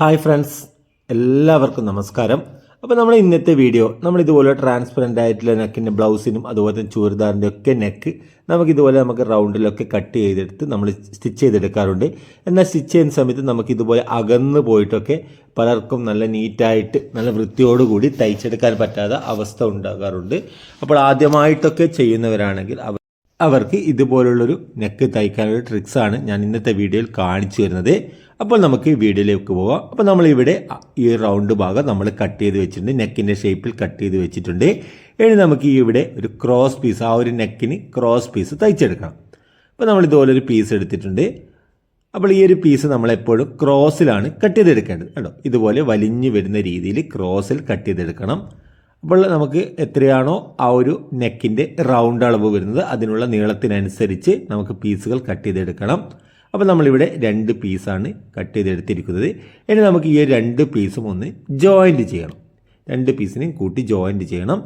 Hi friends. എല്ലാവർക്കും നമസ്കാരം. അപ്പോൾ നമ്മൾ ഇന്നത്തെ വീഡിയോ നമ്മൾ ഇതുപോലെ ട്രാൻസ്പെറന്റ് ആയിട്ടുള്ള നെക്കിന്റെ ബ്ലൗസിനും അതുപോലെ തന്നെ ചുരിദാറിന്റെ ഒക്കെ നെക്ക് നമുക്ക് ഇതുപോലെ നമുക്ക് റൗണ്ടിലൊക്കെ കട്ട് ചെയ്തെടുത്ത് നമ്മൾ സ്റ്റിച്ച് ചെയ്തെടുക്കാറുണ്ട്. എന്നാൽ സ്റ്റിച്ച് ചെയ്യുന്ന സമയത്ത് നമുക്ക് ഇതുപോലെ അകന്ന് പോയിട്ടൊക്കെ പലർക്കും നല്ല നീറ്റായിട്ട് നല്ല വൃത്തിയോടുകൂടി തയ്ച്ചെടുക്കാൻ പറ്റാത്ത അവസ്ഥ ഉണ്ടാകാറുണ്ട്. അപ്പോൾ ആദ്യമായിട്ടൊക്കെ ചെയ്യുന്നവരാണെങ്കിൽ അവർ അവർക്ക് ഇതുപോലുള്ളൊരു നെക്ക് തയ്ക്കാനുള്ള ട്രിക്സാണ് ഞാൻ ഇന്നത്തെ വീഡിയോയിൽ കാണിച്ചു തരുന്നത്. അപ്പോൾ നമുക്ക് വീഡിയോയിലേക്ക് പോകാം. അപ്പോൾ നമ്മളിവിടെ ഈ റൗണ്ട് ഭാഗം നമ്മൾ കട്ട് ചെയ്ത് വെച്ചിട്ടുണ്ട്. നെക്കിന്റെ ഷേപ്പിൽ കട്ട് ചെയ്ത് വെച്ചിട്ടുണ്ട്. ഇനി നമുക്ക് ഇവിടെ ഒരു ക്രോസ് പീസ് ആ ഒരു നെക്കിന് ക്രോസ് പീസ് തയ്ച്ചെടുക്കണം. അപ്പോൾ നമ്മൾ ഇതുപോലെ ഒരു പീസ് എടുത്തിട്ടുണ്ട്. അപ്പോൾ ഈ ഒരു പീസ് നമ്മളെപ്പോഴും ക്രോസിലാണ് കട്ട് ചെയ്തെടുക്കേണ്ടത്. കേട്ടോ ഇതുപോലെ വലിഞ്ഞു വരുന്ന രീതിയിൽ ക്രോസിൽ കട്ട് ചെയ്തെടുക്കണം. അപ്പോൾ നമുക്ക് എത്രയാണോ ആ ഒരു നെക്കിന്റെ റൗണ്ട് അളവ് വരുന്നത് അതിനുള്ള നീളത്തിനനുസരിച്ച് നമുക്ക് പീസുകൾ കട്ട് ചെയ്തെടുക്കണം. അപ്പോൾ നമ്മളിവിടെ രണ്ട് പീസാണ് കട്ട് ചെയ്തെടുത്തിരിക്കുന്നത്. ഇനി നമുക്ക് ഈ രണ്ട് പീസും ഒന്ന് ജോയിന്റ് ചെയ്യണം. രണ്ട് പീസിനെയും കൂട്ടി ജോയിന്റ് ചെയ്യണം.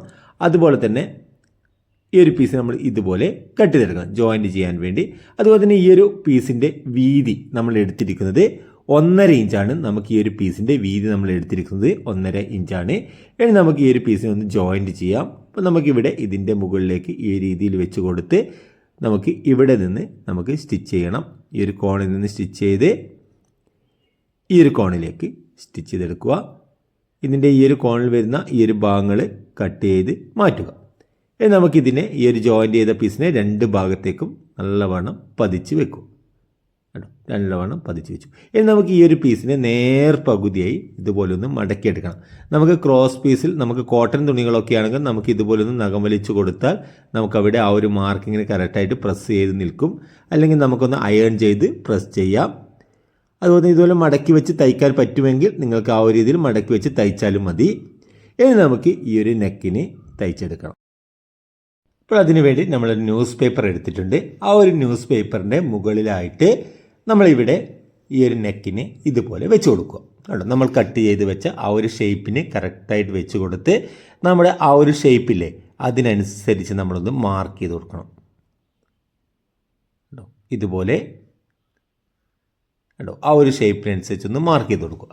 അതുപോലെ തന്നെ ഈ ഒരു പീസ് നമ്മൾ ഇതുപോലെ കട്ട് ചെയ്തെടുക്കണം ജോയിന്റ് ചെയ്യാൻ വേണ്ടി. അതുപോലെ തന്നെ ഈ ഒരു പീസിന്റെ വീതി നമ്മൾ എടുത്തിരിക്കുന്നത് ഒന്നര ഇഞ്ചാണ്. നമുക്ക് ഈ ഒരു പീസിന്റെ വീതി നമ്മൾ എടുത്തിരിക്കുന്നത് ഒന്നര ഇഞ്ചാണ്. ഇനി നമുക്ക് ഈ ഒരു പീസിനെ ഒന്ന് ജോയിന്റ് ചെയ്യാം. അപ്പോൾ നമുക്കിവിടെ ഇതിന്റെ മുകളിലേക്ക് ഈ രീതിയിൽ വെച്ച് കൊടുത്ത് നമുക്ക് ഇവിടെ നിന്ന് നമുക്ക് സ്റ്റിച്ച് ചെയ്യണം. ഈ ഒരു കോണിൽ നിന്ന് സ്റ്റിച്ച് ചെയ്ത് ഈ ഒരു കോണിലേക്ക് സ്റ്റിച്ച് ചെയ്തെടുക്കുക. ഇതിന്റെ ഈ ഒരു കോണിൽ വരുന്ന ഈ ഒരു ഭാഗങ്ങൾ കട്ട് ചെയ്ത് മാറ്റുക. ഇനി നമുക്കിതിനെ ഈ ഒരു ജോയിന്റ് ചെയ്ത പീസിനെ രണ്ട് ഭാഗത്തേക്കും നല്ലവണ്ണം പതിച്ച് വെക്കും. കേട്ടോ നല്ലവണ്ണം പതിച്ച് വെച്ചു. ഇനി നമുക്ക് ഈ ഒരു പീസിനെ നേർ പകുതിയായി ഇതുപോലെ ഒന്ന് മടക്കിയെടുക്കണം നമുക്ക് ക്രോസ് പീസിൽ നമുക്ക് കോട്ടൺ തുണികളൊക്കെ ആണെങ്കിൽ നമുക്ക് ഇതുപോലെ ഒന്ന് നഖം വലിച്ചു കൊടുത്താൽ നമുക്കവിടെ ആ ഒരു മാർക്കിങ്ങിന് കറക്റ്റായിട്ട് പ്രസ് ചെയ്ത് നിൽക്കും. അല്ലെങ്കിൽ നമുക്കൊന്ന് അയൺ ചെയ്ത് പ്രസ് ചെയ്യാം. അതുപോലെ ഇതുപോലെ മടക്കി വെച്ച് തയ്ക്കാൻ പറ്റുമെങ്കിൽ നിങ്ങൾക്ക് ആ ഒരു രീതിയിൽ മടക്കി വെച്ച് തയ്ച്ചാലും മതി. ഇനി നമുക്ക് ഈ ഒരു നെക്കിന് തയ്ച്ചെടുക്കണം. അപ്പോൾ അതിനുവേണ്ടി നമ്മൾ ന്യൂസ് പേപ്പർ എടുത്തിട്ടുണ്ട്. ആ ഒരു ന്യൂസ് പേപ്പറിന്റെ മുകളിലായിട്ട് നമ്മളിവിടെ ഈ ഒരു നെക്കിന് ഇതുപോലെ വെച്ച് കൊടുക്കുക. കേട്ടോ നമ്മൾ കട്ട് ചെയ്ത് വെച്ച ആ ഒരു ഷേപ്പിന് കറക്റ്റായിട്ട് വെച്ച് കൊടുത്ത് നമ്മുടെ ആ ഒരു ഷേപ്പില്ലേ അതിനനുസരിച്ച് നമ്മളൊന്ന് മാർക്ക് ചെയ്ത് കൊടുക്കണം. കേട്ടോ ഇതുപോലെ. കേട്ടോ ആ ഒരു ഷേപ്പിനനുസരിച്ച് ഒന്ന് മാർക്ക് ചെയ്ത് കൊടുക്കുക.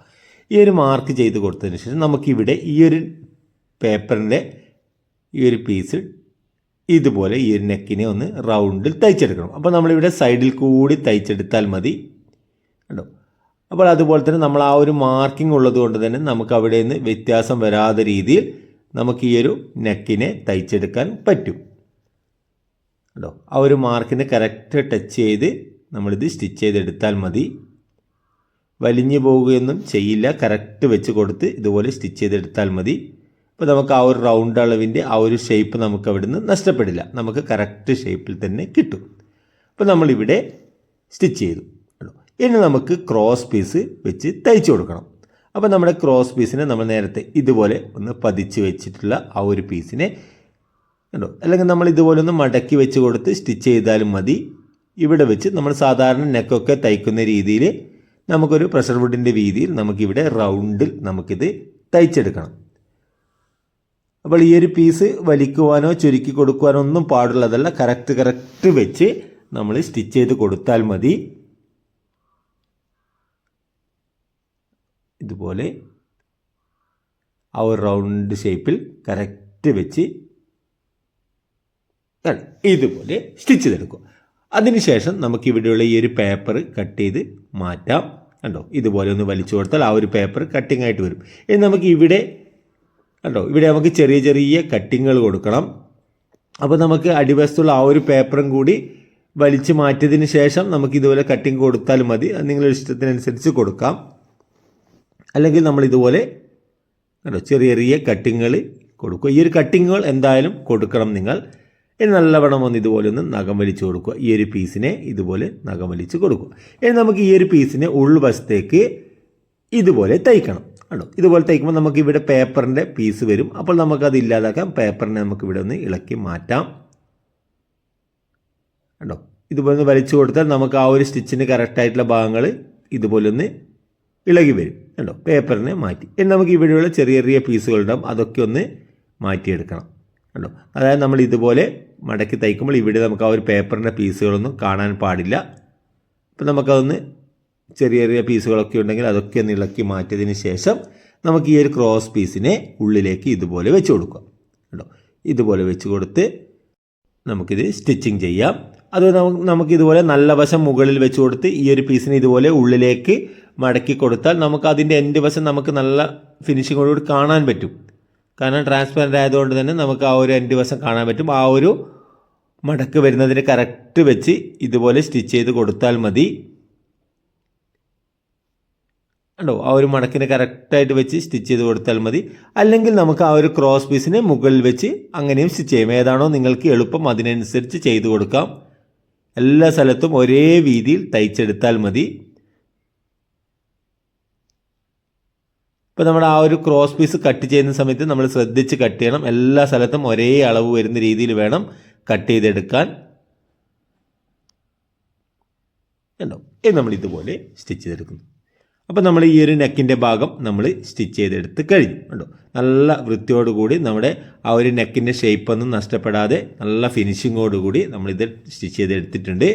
ഈ ഒരു മാർക്ക് ചെയ്ത് കൊടുത്തതിന് ശേഷം നമുക്കിവിടെ ഈ ഒരു പേപ്പറിന്റെ ഈ ഒരു പീസ് ഇതുപോലെ ഈ നെക്കിനെ ഒന്ന് റൗണ്ടിൽ തയ്ച്ചെടുക്കണം. അപ്പോൾ നമ്മളിവിടെ സൈഡിൽ കൂടി തയ്ച്ചെടുത്താൽ മതി. കേട്ടോ അപ്പോൾ അതുപോലെ തന്നെ നമ്മൾ ആ ഒരു മാർക്കിംഗ് ഉള്ളത് കൊണ്ട് തന്നെ നമുക്ക് അവിടെ നിന്ന് വ്യത്യാസം വരാതെ രീതിയിൽ നമുക്ക് ഈ ഒരു നെക്കിനെ തയ്ച്ചെടുക്കാൻ പറ്റും. കേട്ടോ ആ ഒരു മാർക്കിനെ കറക്റ്റ് ടച്ച് ചെയ്ത് നമ്മളിത് സ്റ്റിച്ച് ചെയ്തെടുത്താൽ മതി. വലിഞ്ഞു പോവുകയൊന്നും ചെയ്യില്ല. കറക്റ്റ് വെച്ച് കൊടുത്ത് ഇതുപോലെ സ്റ്റിച്ച് ചെയ്തെടുത്താൽ മതി. അപ്പോൾ നമുക്ക് ആ ഒരു റൗണ്ട് അളവിന്റെ ആ ഒരു ഷേപ്പ് നമുക്ക് അവിടുന്ന് നഷ്ടപ്പെടില്ല. നമുക്ക് കറക്റ്റ് ഷേപ്പിൽ തന്നെ കിട്ടും. അപ്പോൾ നമ്മളിവിടെ സ്റ്റിച്ച് ചെയ്തു. ഇനി നമുക്ക് ക്രോസ് പീസ് വെച്ച് തയ്ച്ചു കൊടുക്കണം. അപ്പോൾ നമ്മുടെ ക്രോസ് പീസിനെ നമ്മൾ നേരത്തെ ഇതുപോലെ ഒന്ന് പതിച്ച് വെച്ചിട്ടുള്ള ആ ഒരു പീസിനെ കണ്ടോ? അല്ലെങ്കിൽ നമ്മൾ ഇതുപോലെ ഒന്ന് മടക്കി വെച്ച് കൊടുത്ത് സ്റ്റിച്ച് ചെയ്താലും മതി. ഇവിടെ വെച്ച് നമ്മൾ സാധാരണ നെക്കൊക്കെ തയ്ക്കുന്ന രീതിയിൽ നമുക്കൊരു പ്രഷർ വുഡിന്റെ രീതിയിൽ നമുക്കിവിടെ റൗണ്ടിൽ നമുക്കിത് തയ്ച്ചെടുക്കണം. അപ്പോൾ ഈ ഒരു പീസ് വലിക്കുവാനോ ചുരുക്കി കൊടുക്കുവാനോ ഒന്നും പാടുള്ളതല്ല. കറക്റ്റ് കറക്റ്റ് വെച്ച് നമ്മൾ സ്റ്റിച്ച് ചെയ്ത് കൊടുത്താൽ മതി. ഇതുപോലെ ആ ഒരു റൗണ്ട് ഷേപ്പിൽ കറക്റ്റ് വെച്ച് ഇതുപോലെ സ്റ്റിച്ച് ചെയ്തെടുക്കുക. അതിനുശേഷം നമുക്ക് ഇവിടെയുള്ള ഈ ഒരു പേപ്പർ കട്ട് ചെയ്ത് മാറ്റാം. കണ്ടോ? ഇതുപോലെ ഒന്ന് വലിച്ചു കൊടുത്താൽ ആ ഒരു പേപ്പർ കട്ടിംഗ് ആയിട്ട് വരും. ഇനി നമുക്ക് ഇവിടെ കണ്ടോ? ഇവിടെ നമുക്ക് ചെറിയ ചെറിയ കട്ടിങ്ങുകൾ കൊടുക്കണം. അപ്പോൾ നമുക്ക് അടിവശത്തുള്ള ആ ഒരു പേപ്പറും കൂടി വലിച്ചു മാറ്റിയതിന് ശേഷം നമുക്ക് ഇതുപോലെ കട്ടിങ് കൊടുത്താൽ മതി. അത് നിങ്ങളുടെ ഇഷ്ടത്തിനനുസരിച്ച് കൊടുക്കാം. അല്ലെങ്കിൽ നമ്മൾ ഇതുപോലെ കണ്ടോ? ചെറിയ ചെറിയ കട്ടിങ്ങുകൾ കൊടുക്കുക. ഈ ഒരു കട്ടിങ്ങുകൾ എന്തായാലും കൊടുക്കണം നിങ്ങൾ. ഇനി നല്ലവണ്ണം ഒന്ന് ഇതുപോലെ ഒന്ന് നഖം വലിച്ചു കൊടുക്കുക. ഈ ഒരു പീസിനെ ഇതുപോലെ നഖം വലിച്ചു കൊടുക്കുക. ഇനി നമുക്ക് ഈ ഒരു പീസിനെ ഉൾവശത്തേക്ക് ഇതുപോലെ തയ്ക്കണം. കണ്ടോ. ഇതുപോലെ തയ്ക്കുമ്പോൾ നമുക്ക് ഇവിടെ പേപ്പറിന്റെ പീസ് വരും. അപ്പോൾ നമുക്കത് ഇല്ലാതാക്കാം. പേപ്പറിനെ നമുക്ക് ഇവിടെ ഒന്ന് ഇളക്കി മാറ്റാം. കണ്ടോ? ഇതുപോലെ ഒന്ന് വലിച്ചു കൊടുത്താൽ നമുക്ക് ആ ഒരു സ്റ്റിച്ചിന് കറക്റ്റായിട്ടുള്ള ഭാഗങ്ങൾ ഇതുപോലെ ഒന്ന് ഇളകി വരും. കണ്ടോ? പേപ്പറിനെ മാറ്റി. ഇനി നമുക്ക് ഇവിടെയുള്ള ചെറിയ ചെറിയ പീസുകളുണ്ടാവും അതൊക്കെ ഒന്ന് മാറ്റിയെടുക്കണം. കണ്ടോ? അതായത് നമ്മൾ ഇതുപോലെ മടക്കി തയ്ക്കുമ്പോൾ ഇവിടെ നമുക്ക് ആ ഒരു പേപ്പറിന്റെ പീസുകളൊന്നും കാണാൻ പാടില്ല. അപ്പോൾ നമുക്കതൊന്ന് ചെറിയ ചെറിയ പീസുകളൊക്കെ ഉണ്ടെങ്കിൽ അതൊക്കെ ഒന്ന് ഇളക്കി മാറ്റിയതിന് ശേഷം നമുക്ക് ഈ ഒരു ക്രോസ് പീസിനെ ഉള്ളിലേക്ക് ഇതുപോലെ വെച്ച് കൊടുക്കാം. കേട്ടോ? ഇതുപോലെ വെച്ച് കൊടുത്ത് നമുക്കിത് സ്റ്റിച്ചിങ് ചെയ്യാം. അത് നമുക്ക് ഇതുപോലെ നല്ല വശം മുകളിൽ വെച്ച് കൊടുത്ത് ഈ ഒരു പീസിനെ ഇതുപോലെ ഉള്ളിലേക്ക് മടക്കി കൊടുത്താൽ നമുക്ക് അതിന്റെ എൻഡ് വശം നമുക്ക് നല്ല ഫിനിഷിങ്ങോടുകൂടി കാണാൻ പറ്റും. കാരണം ട്രാൻസ്പെറന്റ് ആയതുകൊണ്ട് തന്നെ നമുക്ക് ആ ഒരു എൻഡ് വശം കാണാൻ പറ്റും. ആ ഒരു മടക്ക് വരുന്നതിന് കറക്റ്റ് വെച്ച് ഇതുപോലെ സ്റ്റിച്ച് ചെയ്ത് കൊടുത്താൽ മതി. ഉണ്ടോ ആ ഒരു മണക്കിനെ കറക്റ്റായിട്ട് വെച്ച് സ്റ്റിച്ച് ചെയ്ത് കൊടുത്താൽ മതി. അല്ലെങ്കിൽ നമുക്ക് ആ ഒരു ക്രോസ് പീസിനെ മുകളിൽ വെച്ച് അങ്ങനെയും സ്റ്റിച്ച് ചെയ്യാം. ഏതാണോ നിങ്ങൾക്ക് എളുപ്പം അതിനനുസരിച്ച് ചെയ്ത് കൊടുക്കാം. എല്ലാ സ്ഥലത്തും ഒരേ രീതിയിൽ തയ്ച്ചെടുത്താൽ മതി. ഇപ്പോൾ നമ്മൾ ആ ഒരു ക്രോസ് പീസ് കട്ട് ചെയ്യുന്ന സമയത്ത് നമ്മൾ ശ്രദ്ധിച്ച് കട്ട് ചെയ്യണം. എല്ലാ സ്ഥലത്തും ഒരേ അളവ് വരുന്ന രീതിയിൽ വേണം കട്ട് ചെയ്തെടുക്കാൻ. കണ്ടോ? ഇത് നമ്മൾ ഇതുപോലെ സ്റ്റിച്ച് ചെയ്തെടുക്കുന്നു. അപ്പോൾ നമ്മൾ ഈ ഒരു നെക്കിന്റെ ഭാഗം നമ്മൾ സ്റ്റിച്ച് ചെയ്തെടുത്ത് കഴിഞ്ഞു. കണ്ടോ? നല്ല വൃത്തിയോടുകൂടി നമ്മുടെ ആ ഒരു നെക്കിന്റെ ഷേപ്പ് ഒന്നും നഷ്ടപ്പെടാതെ നല്ല ഫിനിഷിങ്ങോടുകൂടി നമ്മളിത് സ്റ്റിച്ച് ചെയ്തെടുത്തിട്ടുണ്ട്.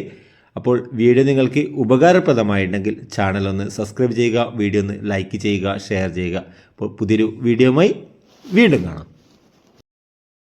അപ്പോൾ വീഡിയോ നിങ്ങൾക്ക് ഉപകാരപ്രദമായിട്ടുണ്ടെങ്കിൽ ചാനൽ ഒന്ന് സബ്സ്ക്രൈബ് ചെയ്യുക വീഡിയോ ഒന്ന് ലൈക്ക് ചെയ്യുക ഷെയർ ചെയ്യുക. അപ്പോൾ പുതിയൊരു വീഡിയോയുമായി വീണ്ടും കാണാം.